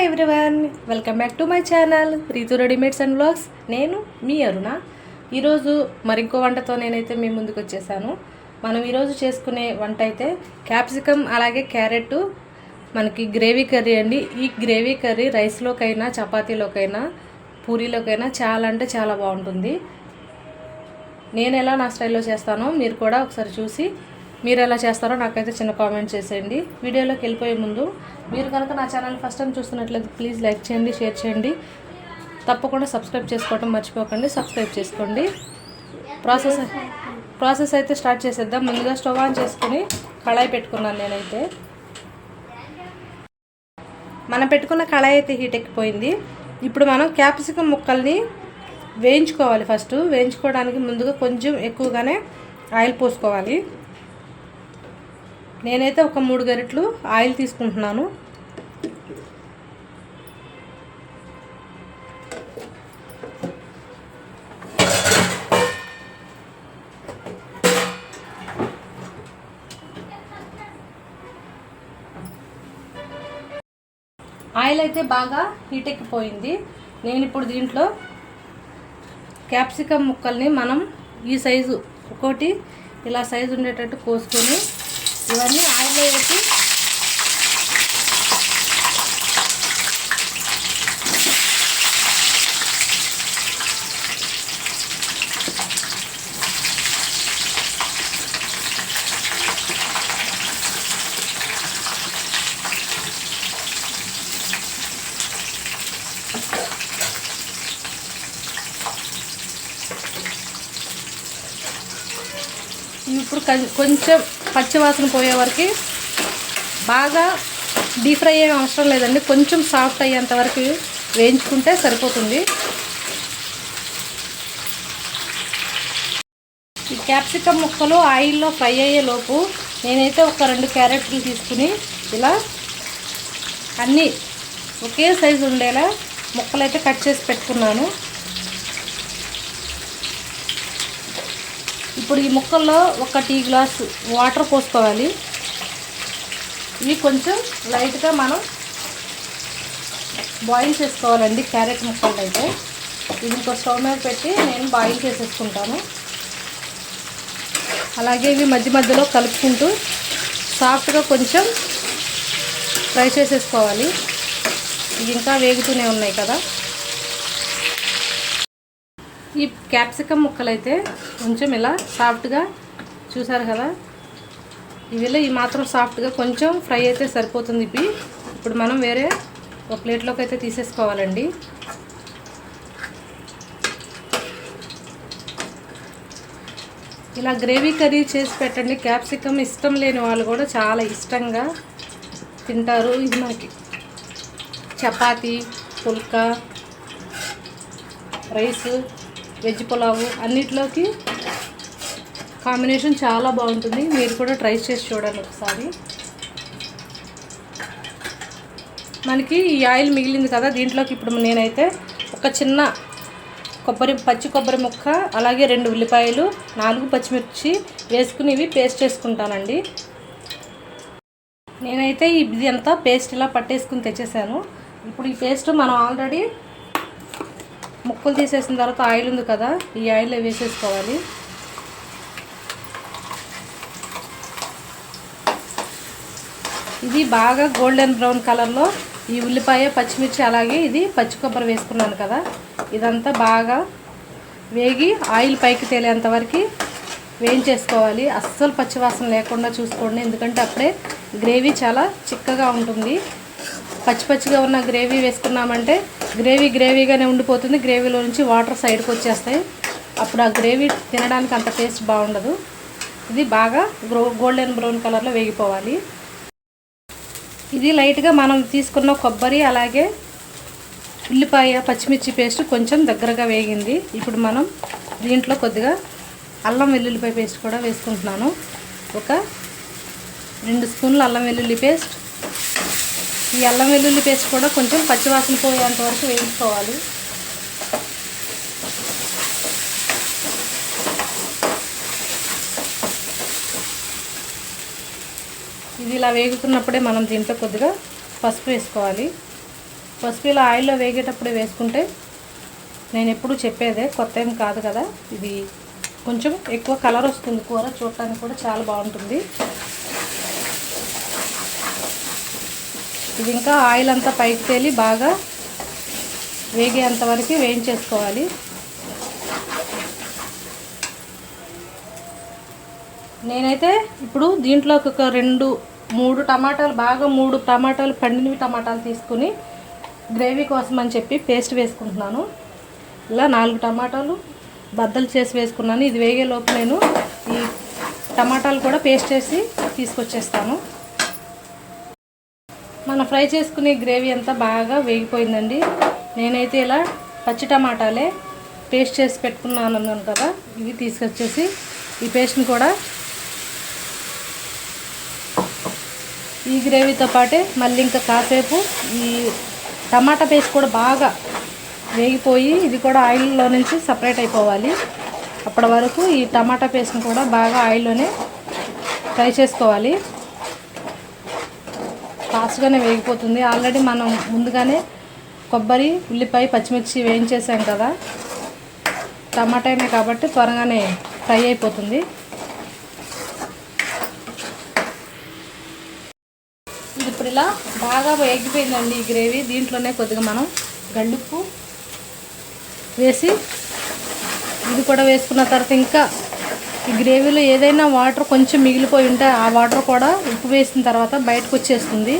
Hi everyone welcome back to my channel Ritu readymades and blogs నేను మీ అరుణ. ఈరోజు మరింకో వంటతో నేనైతే మీ ముందుకు వచ్చేసాను. మనం ఈరోజు చేసుకునే వంట అయితే క్యాప్సికమ్ అలాగే క్యారెట్ మనకి గ్రేవీ కర్రీ అండి. ఈ గ్రేవీ కర్రీ రైస్లోకైనా చపాతీలోకైనా పూరీలోకైనా చాలా అంటే చాలా బాగుంటుంది. నేను ఎలా నా స్టైల్లో చేస్తానో మీరు కూడా ఒకసారి చూసి మీరు ఎలా చేస్తారో నాకైతే చిన్న కామెంట్ చేసేయండి. వీడియోలోకి వెళ్ళిపోయే ముందు మీరు కనుక నా ఛానల్ ఫస్ట్ టైం చూస్తున్నట్లయితే ప్లీజ్ లైక్ చేయండి షేర్ చేయండి. తప్పకుండా సబ్స్క్రైబ్ చేసుకోవడం మర్చిపోకండి సబ్స్క్రైబ్ చేసుకోండి. ప్రాసెస్ ప్రాసెస్ అయితే స్టార్ట్ చేసేద్దాం. ముందుగా స్టవ్ ఆన్ చేసుకుని కళాయి పెట్టుకున్నాను నేనైతే. మనం పెట్టుకున్న కళాయి అయితే హీట్ ఎక్కిపోయింది. ఇప్పుడు మనం క్యాప్సికమ్ ముక్కల్ని వేయించుకోవాలి ఫస్ట్ వేయించుకోవడానికి ముందుగా కొంచెం ఎక్కువగానే ఆయిల్ పోసుకోవాలి. నేనైతే ఒక మూడు గరిట్లు ఆయిల్ తీసుకుంటున్నాను. ఆయిల్ అయితే బాగా హీట్ ఎక్కిపోయింది. నేను ఇప్పుడు దీంట్లో క్యాప్సికమ్ ముక్కల్ని మనం ఈ సైజు ఒకటి ఇలా సైజు ఉండేటట్టు కోసుకొని ఇవన్నీ ఆయిల్లో వేసి ఇప్పుడు కొంచెం పచ్చివాసన పోయే వరకు బాగా డీప్ ఫ్రై అయ్యే అవసరం లేదండి. కొంచెం సాఫ్ట్ అయ్యేంత వరకు వేయించుకుంటే సరిపోతుంది. ఈ క్యాప్సికమ్ ముక్కలు ఆయిల్లో ఫ్రై అయ్యే లోపు నేనైతే ఒక రెండు క్యారెట్లు తీసుకుని ఇలా అన్నీ ఒకే సైజు ఉండేలా ముక్కలైతే కట్ చేసి పెట్టుకున్నాను. ఇప్పుడు ఈ ముక్కల్లో ఒక టీ గ్లాస్ వాటర్ పోసుకోవాలి. ఇవి కొంచెం లైట్గా మనం బాయిల్ చేసుకోవాలండి క్యారెట్ ముక్కలు అయితే ఇది ఇంకో స్టవ్ మీద పెట్టి నేను బాయిల్ చేసేసుకుంటాను. అలాగే ఇవి మధ్య మధ్యలో కలుపుకుంటూ సాఫ్ట్గా కొంచెం ఫ్రై చేసేసుకోవాలి. ఇవి ఇంకా వేగుతూనే ఉన్నాయి కదా. ఈ క్యాప్సికమ్ ముక్కలు అయితే కొంచెం ఇలా సాఫ్ట్గా చూసారు కదా? ఇవిలో ఈ మాత్రం సాఫ్ట్గా కొంచెం ఫ్రై అయితే సరిపోతుంది ఇవి. ఇప్పుడు మనం వేరే ఒక ప్లేట్లోకి అయితే తీసేసుకోవాలండి. ఇలా గ్రేవీ కర్రీ చేసి పెట్టండి. క్యాప్సికమ్ ఇష్టం లేని వాళ్ళు కూడా చాలా ఇష్టంగా తింటారు. ఇది మనకి చపాతీ పుల్కా రైసు. వెజ్ పులావు అన్నిట్లోకి కాంబినేషన్ చాలా బాగుంటుంది. మీరు కూడా ట్రై చేసి చూడండి ఒకసారి. మనకి ఈ ఆయిల్ మిగిలింది కదా దీంట్లోకి ఇప్పుడు నేనైతే ఒక చిన్న కొబ్బరి పచ్చి కొబ్బరి ముక్క అలాగే రెండు ఉల్లిపాయలు నాలుగు పచ్చిమిర్చి వేసుకుని ఇవి పేస్ట్ చేసుకుంటానండి. నేనైతే ఇది అంతా పేస్ట్ ఇలా పట్టేసుకుని తెచ్చేసాను. ఇప్పుడు ఈ పేస్ట్ మనం ఆల్రెడీ ముక్కలు తీసేసిన తర్వాత ఆయిల్ ఉంది కదా ఈ ఆయిల్ వేసేసుకోవాలి. ఇది బాగా గోల్డెన్ బ్రౌన్ కలర్లో ఈ ఉల్లిపాయ పచ్చిమిర్చి అలాగే ఇది పచ్చి కొబ్బరి వేసుకున్నాను కదా. ఇదంతా బాగా వేగి ఆయిల్ పైకి తేలేంత వరకు వేయించేసుకోవాలి. అస్సలు పచ్చివాసన లేకుండా చూసుకోండి ఎందుకంటే అప్పుడే గ్రేవీ చాలా చిక్కగా ఉంటుంది. పచ్చి పచ్చిగా ఉన్న గ్రేవీ వేసుకున్నామంటే గ్రేవీ గ్రేవీగానే ఉండిపోతుంది. గ్రేవీలో నుంచి వాటర్ సైడ్కి వచ్చేస్తాయి. అప్పుడు ఆ గ్రేవీ తినడానికి అంత టేస్ట్ బాగుండదు. ఇది బాగా గోల్డెన్ బ్రౌన్ కలర్లో వేగిపోవాలి. ఇది లైట్గా మనం తీసుకున్న కొబ్బరి అలాగే ఉల్లిపాయ పచ్చిమిర్చి పేస్ట్ కొంచెం దగ్గరగా వేగింది. ఇప్పుడు మనం దీంట్లో కొద్దిగా అల్లం వెల్లుల్లిపాయ పేస్ట్ కూడా వేసుకుంటున్నాను. ఒక రెండు స్పూన్లు అల్లం వెల్లుల్లి పేస్ట్ ఈ అల్లం వెల్లుల్లి పేస్ట్ కూడా కొంచెం పచ్చివాసన పోయేంత వరకు వేయించుకోవాలి. ఇది ఇలా వేగుతున్నప్పుడే మనం దీంట్లో కొద్దిగా పసుపు వేసుకోవాలి. పసుపు ఇలా ఆయిల్లో వేగేటప్పుడే వేసుకుంటే నేను ఎప్పుడు చెప్పేదే కొత్త ఏం కాదు కదా. ఇది కొంచెం ఎక్కువ కలర్ వస్తుంది కూర చూడటానికి కూడా చాలా బాగుంటుంది. ఇది ఇంకా ఆయిల్ అంతా పైకి తేలి బాగా వేగేంత వరకు వేయించేసుకోవాలి. నేనైతే ఇప్పుడు దీంట్లో ఒక రెండు మూడు టమాటాలు బాగా మూడు టమాటాలు పండినవి టమాటాలు తీసుకుని గ్రేవీ కోసం అని చెప్పి పేస్ట్ వేసుకుంటున్నాను. ఇలా నాలుగు టమాటాలు బద్దలు చేసి వేసుకున్నాను. ఇది వేగేలోపు నేను ఈ టమాటాలు కూడా పేస్ట్ చేసి తీసుకొచ్చేస్తాను. మనం ఫ్రై చేసుకునే గ్రేవీ అంతా బాగా వేగిపోయిందండి. నేనైతే ఇలా పచ్చి టమాటాలే పేస్ట్ చేసి పెట్టుకున్నాను అన్నాను కదా ఇవి తీసుకొచ్చేసి ఈ పేస్ట్ని కూడా ఈ గ్రేవీతో పాటే మళ్ళీ ఇంకా కాసేపు ఈ టమాటా పేస్ట్ కూడా బాగా వేగిపోయి ఇది కూడా ఆయిల్లో నుంచి సపరేట్ అయిపోవాలి. అప్పటి వరకు ఈ టమాటా పేస్ట్ని కూడా బాగా ఆయిల్లోనే ఫ్రై చేసుకోవాలి. ఫాస్ట్గానే వేగిపోతుంది. ఆల్రెడీ మనం ముందుగానే కొబ్బరి ఉల్లిపాయ పచ్చిమిర్చి వేయించేసాం కదా. టమాటానే కాబట్టి త్వరగానే ఫ్రై అయిపోతుంది. ఇది ఇప్పుడు ఇలా బాగా వేగిపోయిందండి ఈ గ్రేవీ. దీంట్లోనే కొద్దిగా మనం గళ్ళుప్పు వేసి ఇది కూడా వేసుకున్న తర్వాత ఇంకా ఈ గ్రేవీలో ఏదైనా వాటర్ కొంచెం మిగిలిపోయి ఉంటే ఆ వాటర్ కూడా ఉప్పు వేసిన తర్వాత బయటకు వచ్చేస్తుంది.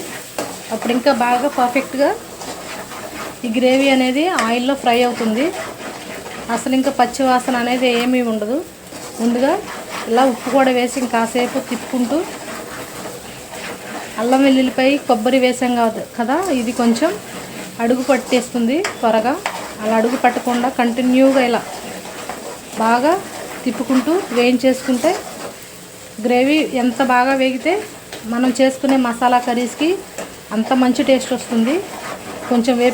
అప్పుడు ఇంకా బాగా పర్ఫెక్ట్గా ఈ గ్రేవీ అనేది ఆయిల్లో ఫ్రై అవుతుంది. అసలు ఇంకా పచ్చివాసన అనేది ఏమీ ఉండదు. ముందుగా ఇలా ఉప్పు కూడా వేసి ఇంకాసేపు తిప్పుకుంటూ అల్లం వెల్లుల్లిపై కొబ్బరి వేసాం కాదు కదా? ఇది కొంచెం అడుగు పట్టేస్తుంది త్వరగా. అలా అడుగు పట్టకుండా కంటిన్యూగా ఇలా బాగా తిప్పుకుంటూ వేయించేసుకుంటే గ్రేవీ ఎంత బాగా వేగితే మనం చేసుకునే మసాలా కర్రీస్కి అంత మంచి టేస్ట్ వస్తుంది. కొంచెం వే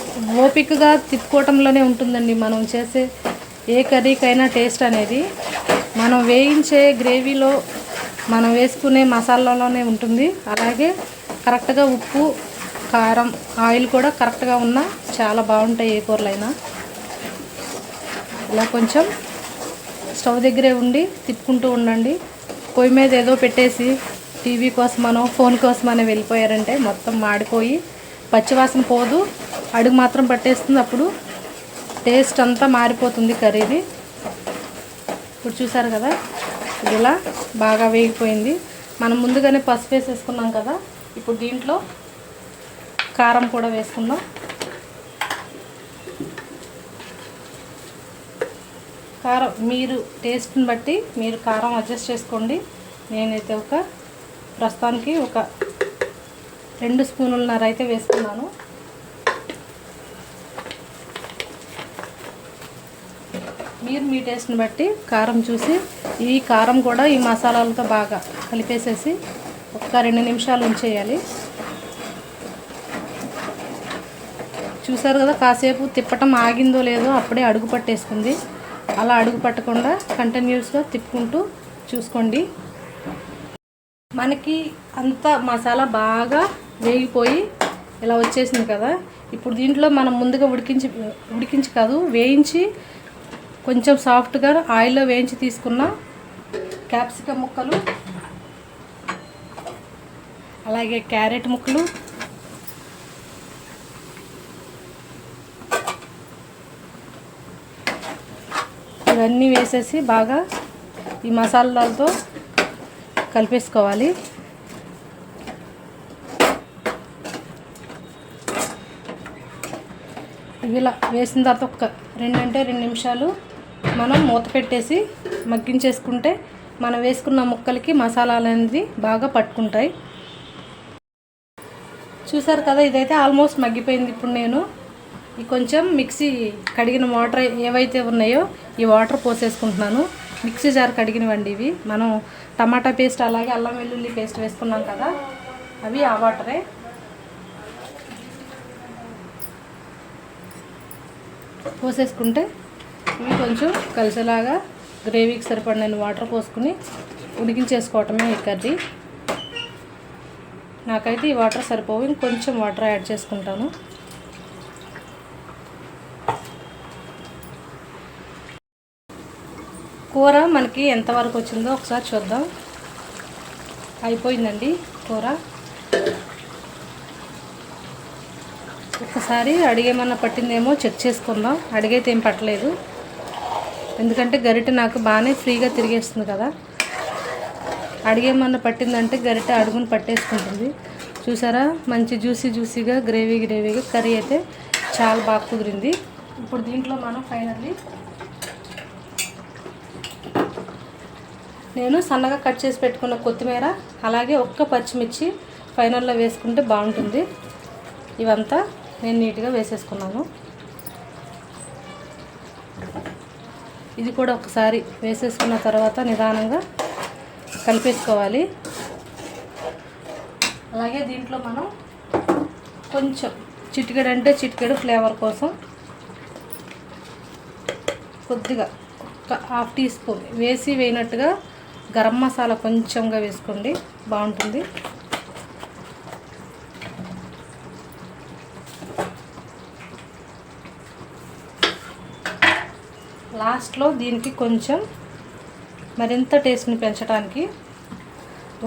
ఓపికగా తిప్పుకోవటంలోనే ఉంటుందండి మనం చేసే ఏ కర్రీకైనా టేస్ట్ అనేది. మనం వేయించే గ్రేవీలో మనం వేసుకునే మసాలాలోనే ఉంటుంది. అలాగే కరెక్ట్గా ఉప్పు కారం ఆయిల్ కూడా కరెక్ట్గా ఉన్నా చాలా బాగుంటాయి ఏ కూరలైనా. ఇలా కొంచెం స్టవ్ దగ్గరే ఉండి తిప్పుకుంటూ ఉండండి. పొయ్యి మీద ఏదో పెట్టేసి టీవీ కోసమనో ఫోన్ కోసమనో వెళ్ళిపోయారంటే మొత్తం మాడిపోయి పచ్చివాసన పోదు. అడుగు మాత్రం పట్టేస్తుంది. అప్పుడు టేస్ట్ అంతా మారిపోతుంది కర్రీది. ఇప్పుడు చూసారు కదా ఇది ఇలా బాగా వేగిపోయింది. మనం ముందుగానే పసుపు వేసేసుకున్నాం కదా ఇప్పుడు దీంట్లో కారం కూడా వేసుకుందాం. కారం మీరు టేస్ట్ని బట్టి మీరు కారం అడ్జస్ట్ చేసుకోండి. నేనైతే ఒక ప్రస్తుతానికి ఒక రెండు స్పూనులన్నర అయితే వేసుకున్నాను. మీరు మీ టేస్ట్ని బట్టి కారం చూసి ఈ కారం కూడా ఈ మసాలాలతో బాగా కలిపేసేసి ఒక రెండు నిమిషాలు ఉంచేయాలి. చూసారు కదా కాసేపు తిప్పటం ఆగిందో లేదో అప్పుడే అడుగు పట్టేసుకుంది. అలా అడుగు పట్టకుండా కంటిన్యూస్గా తిప్పుకుంటూ చూసుకోండి. మనకి అంత మసాలా బాగా వేగిపోయి ఇలా వచ్చేసింది కదా. ఇప్పుడు దీంట్లో మనం ముందుగా ఉడికించి ఉడికించి కాదు వేయించి కొంచెం సాఫ్ట్గా ఆయిల్లో వేయించి తీసుకున్న క్యాప్సికమ్ ముక్కలు అలాగే క్యారెట్ ముక్కలు ఇవన్నీ వేసేసి బాగా ఈ మసాలాలతో కలిపేసుకోవాలి. ఇలా వేసిన తర్వాత ఒక రెండు అంటే రెండు నిమిషాలు మనం మూత పెట్టేసి మగ్గించేసుకుంటే మనం వేసుకున్న ముక్కలకి మసాలాలు అనేది బాగా పట్టుకుంటాయి. చూసారు కదా ఇదైతే ఆల్మోస్ట్ మగ్గిపోయింది. ఇప్పుడు నేను ఈ కొంచెం మిక్సీ కడిగిన వాటర్ ఏవైతే ఉన్నాయో ఈ వాటర్ పోసేసుకుంటున్నాను. మిక్సీ జార్ కడిగినవండి ఇవి. మనం టమాటా పేస్ట్ అలాగే అల్లం వెల్లుల్లి పేస్ట్ వేసుకున్నాం కదా అవి ఆ వాటరే. పోసేసుకుంటే ఇవి కొంచెం కలిసేలాగా గ్రేవీకి సరిపడిన వాటర్ పోసుకుని ఉడికించేసుకోవటమే ఈ కర్రీ. నాకైతే ఈ వాటర్ సరిపోవు. ఇంకొంచెం వాటర్ యాడ్ చేసుకుంటాను. కూర మనకి ఎంతవరకు వచ్చిందో ఒకసారి చూద్దాం. అయిపోయిందండి కూర. ఒకసారి అడిగేమన్నా పట్టిందేమో చెక్ చేసుకుందాం. అడిగైతే ఏం పట్టలేదు. ఎందుకంటే గరిట నాకు బాగానే ఫ్రీగా తిరిగేస్తుంది కదా. అడిగేమన్నా పట్టిందంటే గరిటె అడుగును పట్టేసుకుంటుంది. చూసారా? మంచి జ్యూసీ జ్యూసీగా గ్రేవీ గ్రేవీగా కర్రీ అయితే చాలా బాగా కుదిరింది. ఇప్పుడు దీంట్లో మనం ఫైనల్లీ నేను సన్నగా కట్ చేసి పెట్టుకున్న కొత్తిమీర అలాగే ఒక్క పచ్చిమిర్చి ఫైనల్లో వేసుకుంటే బాగుంటుంది. ఇవంతా నేను నీట్గా వేసేసుకున్నాను. ఇది కూడా ఒకసారి వేసేసుకున్న తర్వాత నిదానంగా కలిపేసుకోవాలి. అలాగే దీంట్లో మనం కొంచెం చిటికెడు అంటే చిటికెడు ఫ్లేవర్ కోసం కొద్దిగా ఒక హాఫ్ టీ స్పూన్ వేసి వేయనట్టుగా గరం మసాలా కొంచెంగా వేసుకోండి. బాగుంటుంది. లాస్ట్లో దీనికి కొంచెం మరింత టేస్ట్ని పెంచడానికి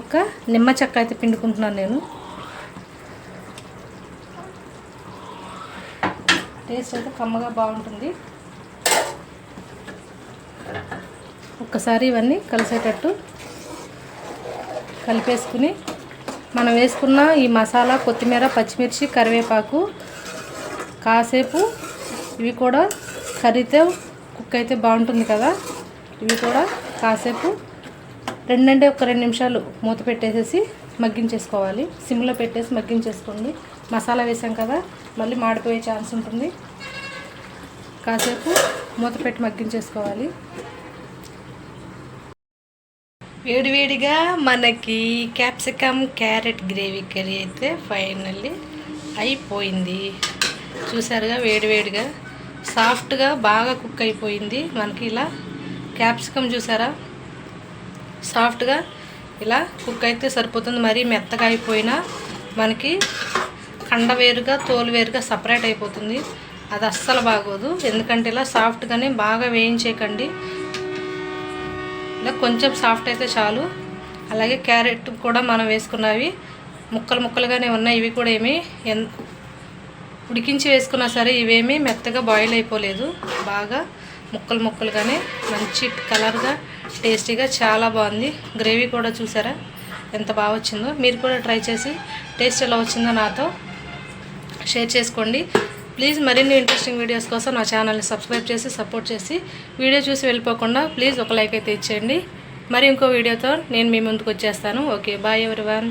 ఒక నిమ్మ చెక్క అయితే పిండుకుంటున్నాను నేను. టేస్ట్ అయితే కమ్మగా బాగుంటుంది. ఒక్కసారి ఇవన్నీ కలిసేటట్టు కలిపేసుకుని మనం వేసుకున్న ఈ మసాలా కొత్తిమీర పచ్చిమిర్చి కరివేపాకు కాసేపు ఇవి కూడా కర్రీతో కుక్ అయితే బాగుంటుంది కదా. ఇవి కూడా కాసేపు రెండంటే ఒక రెండు నిమిషాలు మూత పెట్టేసేసి మగ్గించేసుకోవాలి. సిమ్లో పెట్టేసి మగ్గించేసుకోండి. మసాలా వేసాం కదా మళ్ళీ మాడిపోయే ఛాన్స్ ఉంటుంది. కాసేపు మూత పెట్టి మగ్గించేసుకోవాలి. వేడివేడిగా మనకి క్యాప్సికమ్ క్యారెట్ గ్రేవీ కర్రీ అయితే ఫైనల్లీ అయిపోయింది. చూసారుగా వేడివేడిగా సాఫ్ట్గా బాగా కుక్ అయిపోయింది మనకి ఇలా క్యాప్సికమ్ చూసారా? సాఫ్ట్గా ఇలా కుక్ అయితే సరిపోతుంది. మరీ మెత్తగా అయిపోయినా మనకి కండ వేరుగా తోలు వేరుగా సపరేట్ అయిపోతుంది. అది అస్సలు బాగోదు. ఎందుకంటే ఇలా సాఫ్ట్గానే బాగా వేయించేయకండి. ఇలా కొంచెం సాఫ్ట్ అయితే చాలు. అలాగే క్యారెట్ కూడా మనం వేసుకున్నవి. ముక్కలు ముక్కలుగానే ఉన్నాయి. ఇవి కూడా ఏమి ఉడికించి వేసుకున్నా సరే ఇవేమీ మెత్తగా బాయిల్ అయిపోలేదు. బాగా ముక్కలు ముక్కలుగానే మంచి కలర్గా టేస్టీగా చాలా బాగుంది. గ్రేవీ కూడా చూసారా? ఎంత బాగా వచ్చిందో. మీరు కూడా ట్రై చేసి టేస్ట్ ఎలా వచ్చిందో నాతో షేర్ చేసుకోండి. ప్లీజ్ మరిన్ని ఇంట్రెస్టింగ్ వీడియోస్ కోసం నా ఛానల్ని సబ్స్క్రైబ్ చేసి సపోర్ట్ చేసి వీడియో చూసి వెళ్ళిపోకుండా ప్లీజ్ ఒక లైక్ అయితే ఇచ్చేయండి. మరి ఇంకో వీడియోతో నేను మీ ముందుకు వచ్చేస్తాను. Okay bye everyone.